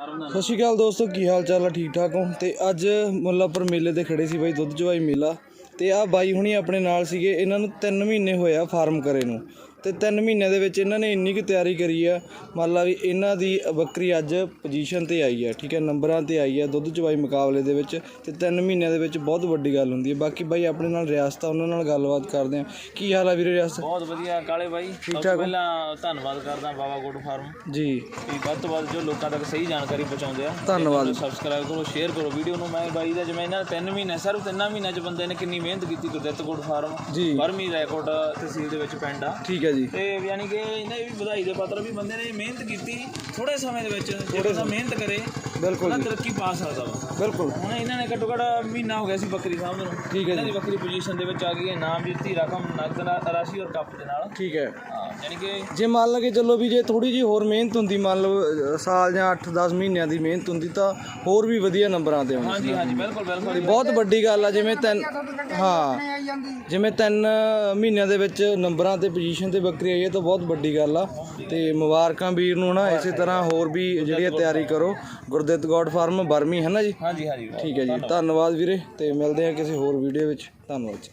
ਸਤਿ ਸ਼੍ਰੀ ਅਕਾਲ ਦੋਸਤੋ, ਕੀ ਹਾਲ ਚਾਲ ਆ? ਠੀਕ ਠਾਕ ਹੋ? ਤੇ ਅੱਜ ਮੁੱਲਾਪੁਰ ਮੇਲੇ ਤੇ ਖੜੇ ਸੀ ਬਾਈ ਦੁੱਧ ਚਵਾਈ ਮੇਲਾ। ਤੇ ਆ ਬਾਈ ਹੁਣੀ ਆਪਣੇ ਨਾਲ ਸੀਗੇ, ਇਹਨਾਂ ਨੂੰ 3 ਮਹੀਨੇ ਹੋਇਆ ਫਾਰਮ ਕਰੇ ਨੂੰ। ਤੇ 3 ਮਹੀਨਿਆਂ ਦੇ ਵਿੱਚ ਇਹਨਾਂ ਨੇ ਇੰਨੀ ਕੁ ਤਿਆਰੀ ਕਰੀ ਆ ਮੰਨ ਲਾ ਵੀ ਇਹਨਾਂ ਦੀ ਬੱਕਰੀ ਅੱਜ ਪੋਜੀਸ਼ਨ ਤੇ ਆਈ ਆ ਠੀਕ ਹੈ ਨੰਬਰਾਂ ਤੇ ਆਈ ਆ ਦੁੱਧ ਚਵਾਈ ਮੁਕਾਬਲੇ ਦੇ ਵਿੱਚ ਤੇ 3 ਮਹੀਨਿਆਂ ਦੇ ਵਿੱਚ ਬਹੁਤ ਵੱਡੀ ਗੱਲ ਹੁੰਦੀ ਹੈ। ਬਾਕੀ ਬਾਈ ਆਪਣੇ ਨਾਲ ਰਿਆਸਤ ਆ ਉਹਨਾਂ ਨਾਲ ਗੱਲਬਾਤ ਕਰਦੇ ਆ। ਕੀ ਹਾਲ ਆ ਵੀਰੇ ਰਿਆਸਤ? ਬਹੁਤ ਵਧੀਆ ਕਾਲੇ ਬਾਈ। ਸਭ ਤੋਂ? ਪਹਿਲਾਂ ਧੰਨਵਾਦ ਕਰਦਾ ਬਾਬਾ ਗੁੱਡ ਫਾਰਮ। ਜੀ। ਵੀ ਵੱਧ ਤੋਂ ਵੱਧ ਜੋ ਲੋਕਾਂ ਤੱਕ ਸਹੀ ਜਾਣਕਾਰੀ ਪਹੁੰਚਾਉਂਦੇ ਆ ਧੰਨਵਾਦ। ਸਬਸਕ੍ਰਾਈਬ ਕਰੋ ਸ਼ੇਅਰ ਕਰੋ ਵੀਡੀਓ ਨੂੰ। ਮੈਂ ਬਾਈ ਦਾ ਜਿਵੇਂ ਇਹਨਾਂ ਨੇ 3 ਮਹੀਨੇ ਸਿਰਫ 3 ਮਹੀਨਿਆਂ ਚ ਬੰਦੇ ਨੇ ਕਿੰਨੀ ਮਿਹਨਤ ਕੀਤੀ ਗੁਰਦਿੱਤ ਗੁੱਡ ਫਾਰਮ। ਜੀ। ਬਰਮੀ ਰੈਕੋਰਡ ਤਹਿਸੀਲ ਦੇ ਵਿੱਚ ਪਿੰਡ ਆ। ਠੀਕ ਹੈ ਜੀ। ਤੇ ਯਾਨੀ ਕਿ ਇਹਨੇ ਵੀ ਵਧਾਈ ਦੇ ਪਾਤਰ ਵੀ ਬੰਦੇ ਨੇ ਮਿਹਨਤ ਕੀਤੀ ਥੋੜੇ ਸਮੇਂ ਦੇ ਵਿੱਚ ਜੇ ਬੰਦਾ ਮਿਹਨਤ ਕਰੇ ਬਿਲਕੁਲ ਉਹਦਾ ਤਰੱਕੀ ਪਾ ਸਕਦਾ ਵਾ। ਬਿਲਕੁਲ। ਹੁਣ ਇਹਨਾਂ ਨੇ ਘੱਟੋ ਘੱਟ ਮਹੀਨਾ ਹੋ ਗਿਆ ਸੀ ਬੱਕਰੀ ਸਾਹਮਣੇ ਨੂੰ। ਠੀਕ ਹੈ ਇਹਨਾਂ ਦੀ ਬੱਕਰੀ ਪੋਜੀਸ਼ਨ ਦੇ ਵਿੱਚ ਆ ਗਈ ਹੈ ਨਾਮ ਜਿੱਤੀ ਰਕਮ ਨਗਦ ਰਾਸ਼ੀ ਔਰ ਕੱਪ ਦੇ ਨਾਲ। ਠੀਕ ਹੈ। ਹਾਂ ਯਾਨੀ ਕਿ ਜੇ ਮੰਨ ਲਗੇ ਚੱਲੋ ਵੀ ਜੇ ਥੋੜੀ ਜੀ ਹੋਰ ਮਿਹਨਤ ਹੁੰਦੀ ਮੰਨ ਲਓ ਸਾਲ ਜਾਂ 8-10 ਮਹੀਨਿਆਂ ਦੀ ਮਿਹਨਤ ਹੁੰਦੀ ਤਾਂ ਹੋਰ ਵੀ ਵਧੀਆ ਨੰਬਰਾਂ ਤੇ ਆਉਂਦੀ ਹਾਂਜੀ ਹਾਂਜੀ ਬਿਲਕੁਲ ਬਿਲਕੁਲ। ਬਹੁਤ ਵੱਡੀ ਗੱਲ ਆ ਜਿਵੇਂ ਤਿੰਨ ਹਾਂ ਜਿਵੇਂ ਤਿੰਨ ਮਹੀਨਿਆਂ ਦੇ ਵਿੱਚ ਨੰਬਰਾਂ ਤੇ ਪੋਜੀਸ਼ਨ ਤੇ ਬੱਕਰੀ ਆਈ ਹੈ ਤਾਂ ਬਹੁਤ ਵੱਡੀ ਗੱਲ ਆ। ਤੇ ਮੁਬਾਰਕਾਂ ਵੀਰ ਨੂੰ ਨਾ ਇਸੇ ਤਰ੍ਹਾਂ ਹੋਰ ਵੀ ਜਿਹੜੀ ਤਿਆਰੀ ਕਰੋ। ਗੁਰਦਿੱਤ ਗੋਡ ਫਾਰਮ ਬਰਮੀ ਹੈ ਨਾ ਜੀ? ਹਾਂਜੀ ਹਾਂਜੀ। ਠੀਕ ਹੈ ਜੀ। ਧੰਨਵਾਦ ਵੀਰੇ ਤੇ ਮਿਲਦੇ ਆ ਕਿਸੇ ਹੋਰ ਵੀਡੀਓ ਵਿੱਚ। ਧੰਨਵਾਦ ਜੀ।